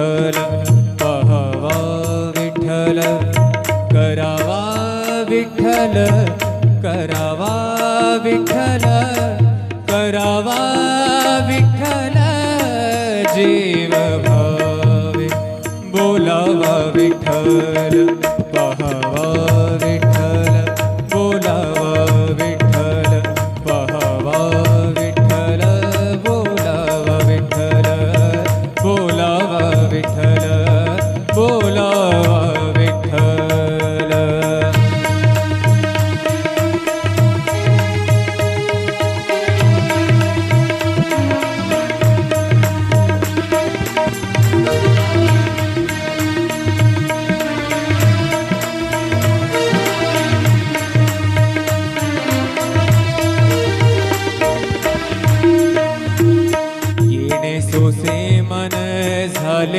विठ्ठल पहावा विठ्ठल करावा विठ्ठल करावा विठ्ठल करावा विठ्ठल जी